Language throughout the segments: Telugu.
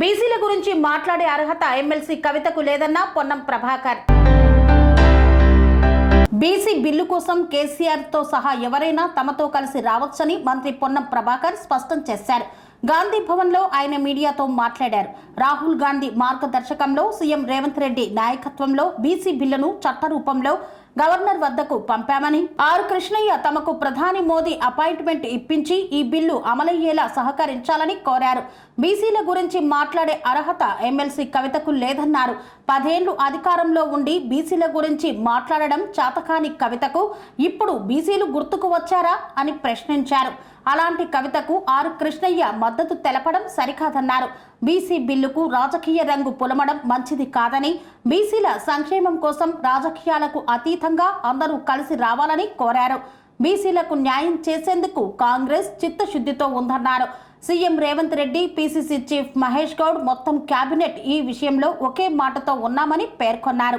బీసీల గురించి మాట్లాడే అర్హత ఎమ్మెల్సీ కవితకు లేదన్న పొన్నం ప్రభాకర్. బీసీ బిల్లు కోసం కేసీఆర్తో సహా ఎవరైనా తమతో కలిసి రావచ్చని మంత్రి పొన్నం ప్రభాకర్ స్పష్టం చేశారు. గాంధీ భవన్లో ఆయన మీడియాతో మాట్లాడారు. రాహుల్ గాంధీ మార్గదర్శకంలో సీఎం రేవంత్ రెడ్డి నాయకత్వంలో బీసీ బిల్లును చట్టరూపంలో గవర్నర్ వద్దకు పంపామని ఆర్ కృష్ణయ్య తమకు ప్రధాని మోదీ అపాయింట్మెంట్ ఇప్పించి ఈ బిల్లు అమలయ్యేలా సహకరించాలని కోరారు. బీసీల గురించి మాట్లాడే అర్హత ఎమ్మెల్సీ కవితకు లేదన్నారు. పదేళ్ళు అధికారంలో ఉండి బీసీల గురించి మాట్లాడడం చాతకాని కవితకు ఇప్పుడు బీసీలు గుర్తుకు వచ్చారా అని ప్రశ్నించారు. అలాంటి కవితకు ఆర్ కృష్ణయ్య మద్దతు తెలపడం సరికాదన్నారు. బీసీ బిల్లుకు రాజకీయ రంగు పులమడం మంచిది కాదని బీసీల సంక్షేమం కోసం రాజకీయాలకు అతీతంగా అందరూ కలిసి రావాలని కోరారు. బీసీలకు న్యాయం చేసేందుకు కాంగ్రెస్ చిత్తశుద్ధితో ఉందన్నారు. CM Revanth Reddy PCC chief Mahesh Goud మొత్తం కేబినెట్ ఈ విషయంలో ఒకే మాటతో ఉన్నామని పేర్కొన్నారు.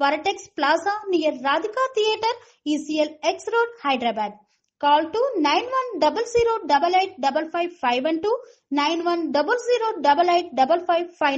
Varatex Plaza near Radhika Theatre, ECL X Road, Hyderabad. Call to 9100 88 55 512